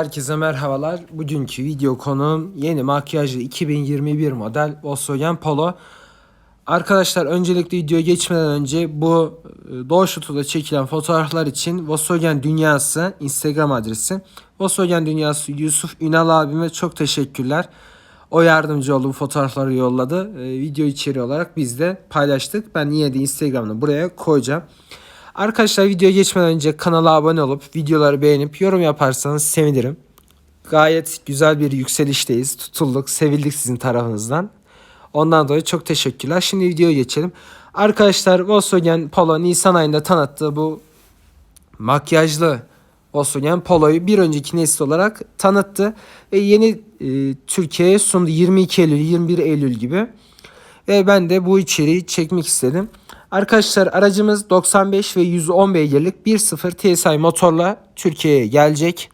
Herkese merhabalar. Bugünkü video konum yeni makyajlı 2021 model Volkswagen Polo. Arkadaşlar öncelikle videoya geçmeden önce bu e, Doğu Şutu'da çekilen fotoğraflar için Volkswagen Dünyası Instagram adresi. Volkswagen Dünyası Yusuf Ünal abime çok teşekkürler. O yardımcı oldu bu fotoğrafları yolladı. E, video içeriği olarak biz de paylaştık. Ben yine de Instagram'da buraya koyacağım. Arkadaşlar videoya geçmeden önce kanala abone olup videoları beğenip yorum yaparsanız sevinirim. Gayet güzel bir yükselişteyiz. Tutulduk, sevildik sizin tarafınızdan. Ondan dolayı çok teşekkürler. Şimdi videoya geçelim. Arkadaşlar Volkswagen Polo Nisan ayında tanıttığı bu makyajlı Volkswagen Polo'yu bir önceki nesil olarak tanıttı. Ve yeni e, Türkiye'ye sundu 22 Eylül 21 Eylül gibi. Ve ben de bu içeriği çekmek istedim. Arkadaşlar aracımız 95 ve 110 beygirlik 1.0 TSI motorla Türkiye'ye gelecek.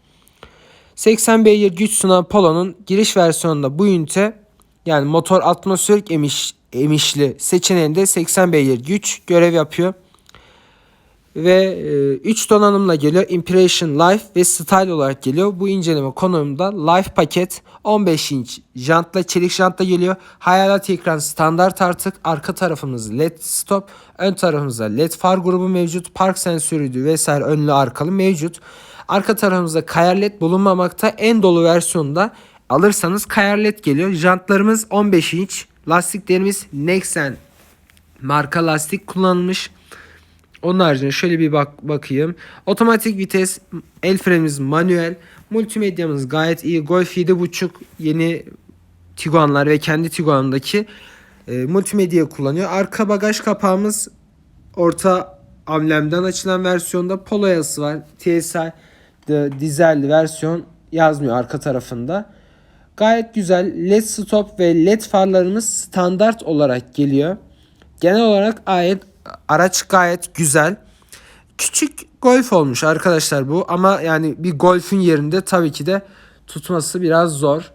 80 beygir güç sunan Polo'nun giriş versiyonunda bu ünite yani motor atmosferik emiş, emişli seçeneğinde 80 beygir güç görev yapıyor. Ve 3 donanımla geliyor. Impression Life ve Style olarak geliyor. Bu inceleme konumunda Life paket 15 inç jantla çelik jantla geliyor. Hayalat ekran standart artık. Arka tarafımız LED stop. Ön tarafımızda LED far grubu mevcut. Park sensörüydü vesaire önlü arkalı mevcut. Arka tarafımızda kayar LED bulunmamakta. En dolu versiyonda alırsanız kayar LED geliyor. Jantlarımız 15 inç. Lastiklerimiz Nexen marka lastik kullanılmış. Onun haricinde şöyle bir bak bakayım. Otomatik vites, el frenimiz manuel. Multimedyamız gayet iyi. Golf 7.5 yeni Tiguan'lar ve kendi Tiguan'daki e, multimedya kullanıyor. Arka bagaj kapağımız orta amblemden açılan versiyonda Polo yazısı var. TSI dizel versiyon yazmıyor arka tarafında. Gayet güzel. LED stop ve LED farlarımız standart olarak geliyor. Genel olarak ayet araç gayet güzel. Küçük golf olmuş arkadaşlar bu ama yani bir golfün yerinde tabii ki de tutması biraz zor.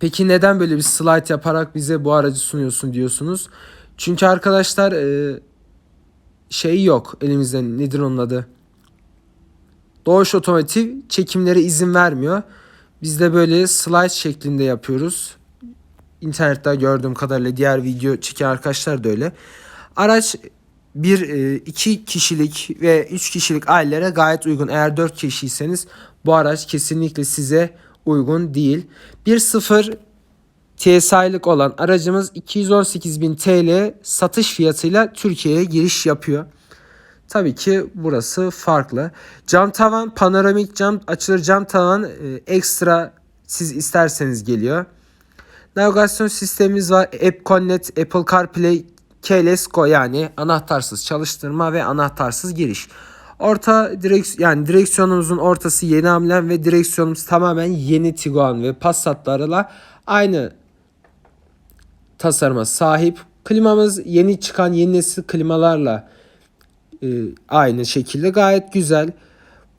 Peki neden böyle bir slide yaparak bize bu aracı sunuyorsun diyorsunuz? Çünkü arkadaşlar e, şey yok elimizde nedir onun adı? Doğuş Otomotiv çekimlere izin vermiyor. Biz de böyle slide şeklinde yapıyoruz. İnternette gördüğüm kadarıyla diğer video çeken arkadaşlar da öyle. Araç bir e, iki kişilik ve üç kişilik ailelere gayet uygun. Eğer dört kişiyseniz bu araç kesinlikle size uygun değil. 1.0 TSI'lik olan aracımız 218.000 TL satış fiyatıyla Türkiye'ye giriş yapıyor. Tabii ki burası farklı. Cam tavan, panoramik cam, açılır cam tavan e, ekstra siz isterseniz geliyor. Navigasyon sistemimiz var. App Connect, Apple CarPlay, Keyless Go yani anahtarsız çalıştırma ve anahtarsız giriş. Orta direks yani direksiyonumuzun ortası yeni amblem ve direksiyonumuz tamamen yeni Tiguan ve Passat'larla aynı tasarıma sahip. Klimamız yeni çıkan yeni nesil klimalarla e, aynı şekilde gayet güzel.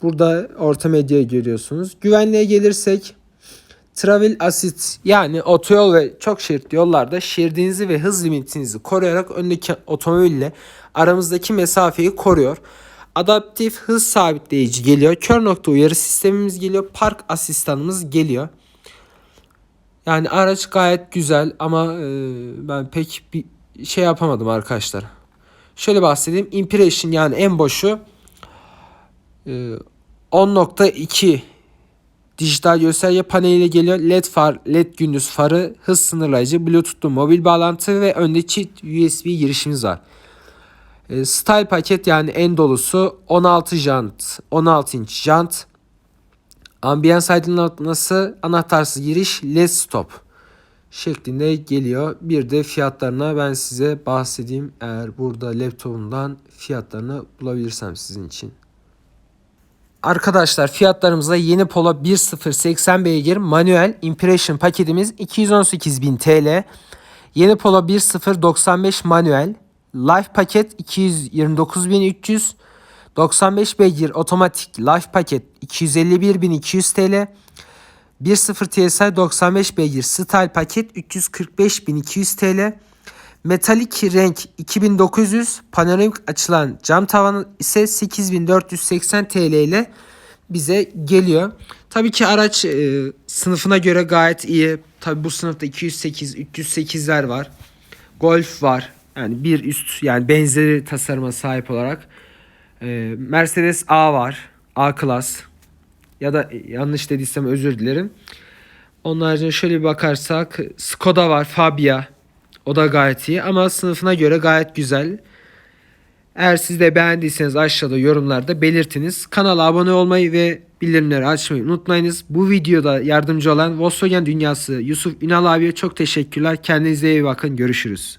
Burada orta medya görüyorsunuz. Güvenliğe gelirsek Travel Assist yani otoyol ve çok şeritli yollarda şeridinizi ve hız limitinizi koruyarak öndeki otomobille aramızdaki mesafeyi koruyor. Adaptif hız sabitleyici geliyor. Kör nokta uyarı sistemimiz geliyor. Park asistanımız geliyor. Yani araç gayet güzel ama e, ben pek bir şey yapamadım arkadaşlar. Şöyle bahsedeyim. Impression yani en boşu e, 10.2 dijital gösterge paneliyle geliyor. LED far, LED gündüz farı, hız sınırlayıcı, bluetoothlu mobil bağlantı ve önde çift USB girişimiz var. E, style paket yani en dolusu 16 jant, 16 inç jant. Ambiyans aydınlatması, anahtarsız giriş, LED stop şeklinde geliyor. Bir de fiyatlarına ben size bahsedeyim. Eğer burada laptopumdan fiyatlarını bulabilirsem sizin için. Arkadaşlar fiyatlarımızda yeni Polo 1.0 80 beygir manuel impression paketimiz 218.000 TL. Yeni Polo 1.0 95 manuel life paket 229.300 95 beygir otomatik life paket 251.200 TL. 1.0 TSI 95 beygir style paket 345.200 TL. Metalik renk 2900, panoramik açılan cam tavanı ise 8480 TL ile bize geliyor. Tabii ki araç e, sınıfına göre gayet iyi. Tabii bu sınıfta 208, 308'ler var. Golf var. Yani bir üst yani benzeri tasarıma sahip olarak. E, Mercedes A var. A klas. Ya da e, yanlış dediysem özür dilerim. Onun haricinde şöyle bir bakarsak Skoda var. Fabia. O da gayet iyi ama sınıfına göre gayet güzel. Eğer siz de beğendiyseniz aşağıda yorumlarda belirtiniz. Kanala abone olmayı ve bildirimleri açmayı unutmayınız. Bu videoda yardımcı olan Volkswagen Dünyası Yusuf Ünal abiye çok teşekkürler. Kendinize iyi bakın. Görüşürüz.